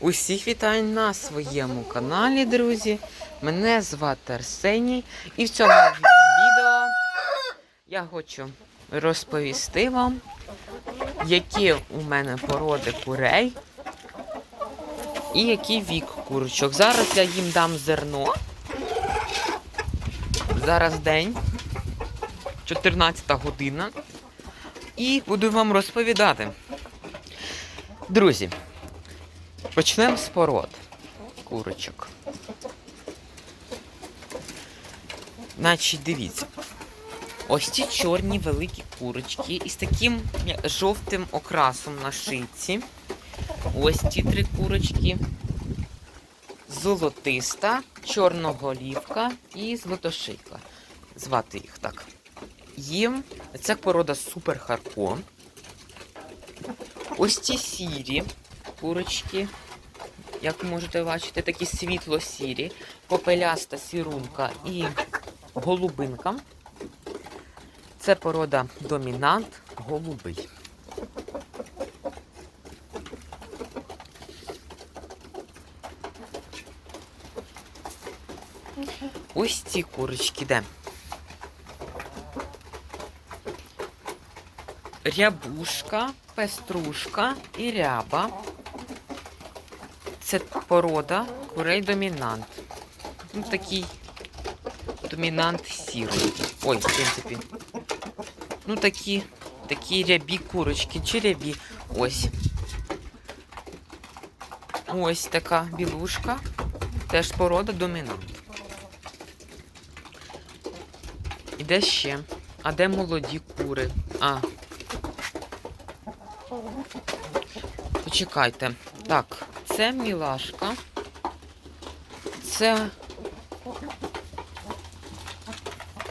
Усіх вітаю на своєму каналі, друзі. Мене звати Арсеній. І в цьому відео я хочу розповісти вам, які у мене породи курей і який вік курочок. Зараз я їм дам зерно. Зараз день, 14 година. І буду вам розповідати. Друзі, почнемо з пород курочок. Значить, дивіться. Ось ці чорні великі курочки із таким жовтим окрасом на шиці. Ось ці три курочки. Золотиста, чорноголівка і злотошийка. Звати їх так. Їм ця порода супер харко. Ось ці сірі курочки, як можете бачити, такі світло-сірі, попеляста сірунка і голубинка. Це порода домінант голубий. Ось ці курочки де. Рябушка, пеструшка і ряба. Це порода курей домінант. Ну, такий домінант сірий. Ой, в принципі. Ну, такі, такі рябі курочки, чи рябі. Ось. Ось така білушка. Теж порода домінант. І де ще? А де молоді кури? А. Почекайте. Так, це мілашка. Це.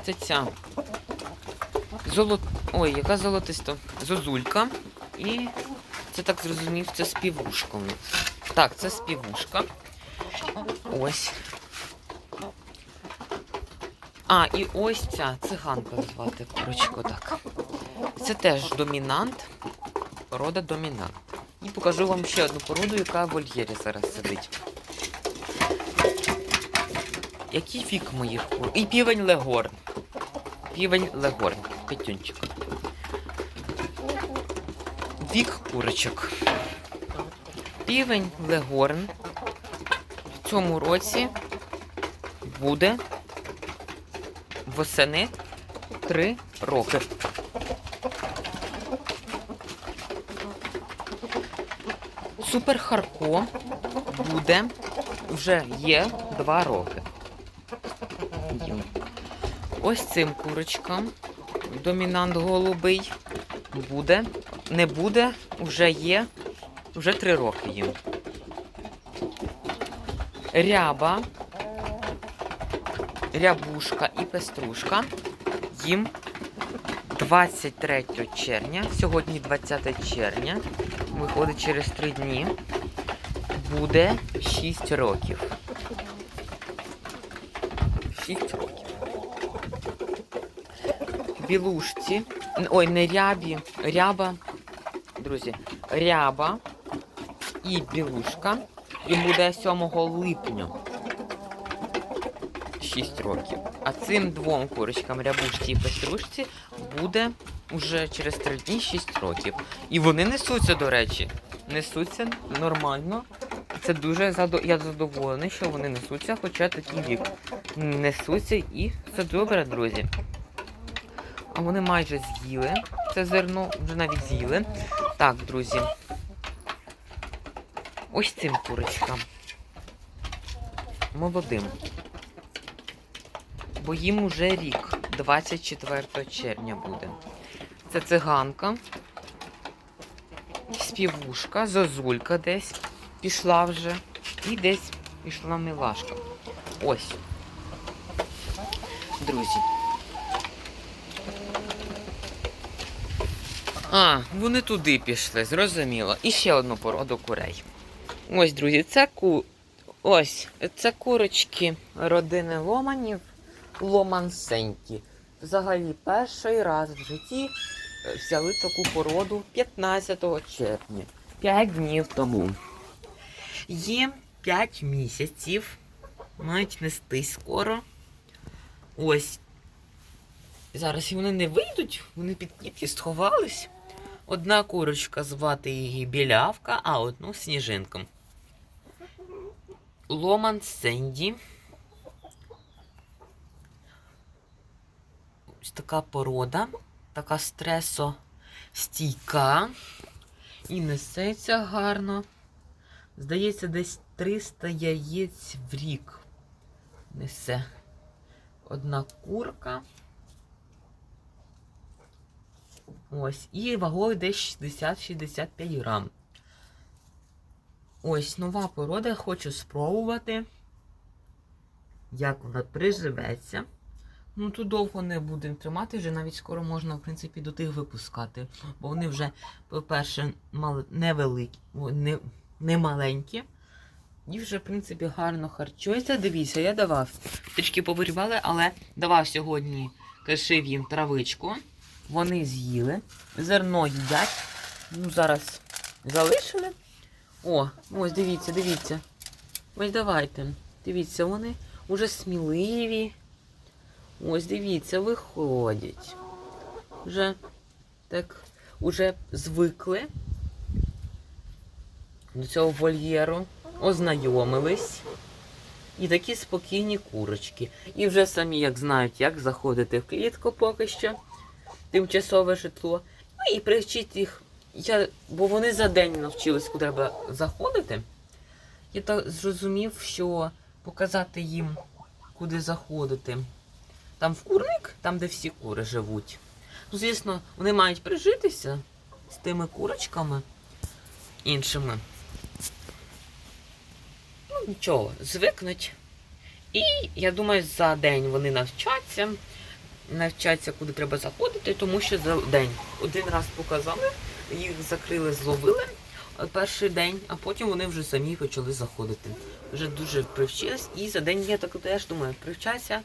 Це ця. Золот... Ой, яка золотиста? Зозулька. І це так зрозумів, це співушка. Так, це співушка. Ось. А, і ось ця циганка звати курочку, так. Це теж домінант. Порода домінант. І покажу вам ще одну породу, яка в вольєрі зараз сидить. Який вік моїх кур? І півень легорн. Півень легорн. Петюнчик. Вік курочок. Півень легорн в цьому році буде восени 3 роки. Супер Харко буде вже є 2 роки. Ось цим курочкам домінант голубий буде, не буде, вже є, вже 3 роки їм. Ряба, рябушка і пеструшка їм 23 червня, сьогодні 20 червня, виходить через 3 дні, буде 6 років. 6 років. Білушці, ой, не рябі, ряба, друзі, ряба і білушка. Він буде 7 липня. 6 років. А цим двом курочкам, рябушці і пеструшці, буде вже через 3 дні 6 років. І вони несуться, до речі. Несуться нормально. Це дуже задо... я задоволений, що вони несуться, хоча такий вік. Несуться і це добре, друзі. А вони майже з'їли. Це зерно вже навіть з'їли. Так, друзі. Ось цим курочкам. Молодим. Бо їм уже рік, 24 червня буде. Це циганка, співушка, зозулька десь пішла вже. І десь пішла милашка. Ось. Друзі. А, вони туди пішли, зрозуміло. І ще одну породу курей. Ось, друзі, це ку... Ось, це курочки родини Ломанів, ломансенькі. Взагалі, перший раз в житті взяли таку породу 15 червня, 5 днів тому. Їм 5 місяців. Мають нести скоро. Ось. Зараз вони не вийдуть, вони під кітки сховались. Одна курочка звати її білявка, а одну сніжинку. Ломан Сенді. Ось така порода, така стресостійка. І несеться гарно. Здається, десь 300 яєць в рік несе одна курка. Ось, і вагою десь 60-65 грам. Ось нова порода, хочу спробувати, як вона приживеться. Ну, тут довго не будемо тримати, вже навіть скоро можна, в принципі, до тих випускати. Бо вони вже, по-перше, невеликі, не, не маленькі. І вже, в принципі, гарно харчуються. Дивіться, я давав. Трішки повирівали, але давав сьогодні кишив їм травичку. Вони з'їли. Зерно їдять. Ну, зараз залишили. О, ось дивіться, дивіться. Ось давайте. Дивіться, вони уже сміливі. Ось дивіться, виходять. Вже так, уже звикли до цього вольєру, ознайомились. І такі спокійні курочки. І вже самі як знають, як заходити в клітку поки що, тимчасове житло. Ну і привчити їх. Я, бо вони за день навчились, куди треба заходити. Я так зрозумів, що показати їм, куди заходити. Там в курник, там, де всі кури живуть. Ну, звісно, вони мають прижитися з тими курочками іншими. Ну, нічого, звикнуть. І я думаю, за день вони навчаться. Навчаться, куди треба заходити, тому що за день один раз показали, їх закрили, зловили е, перший день, а потім вони вже самі почали заходити. Вже дуже привчились, і за день я так теж думаю, привчаться,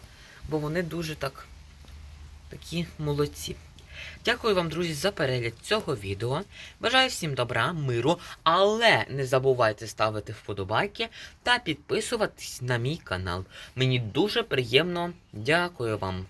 бо вони дуже так такі молодці. Дякую вам, друзі, за перегляд цього відео. Бажаю всім добра, миру, але не забувайте ставити вподобайки та підписуватись на мій канал. Мені дуже приємно. Дякую вам.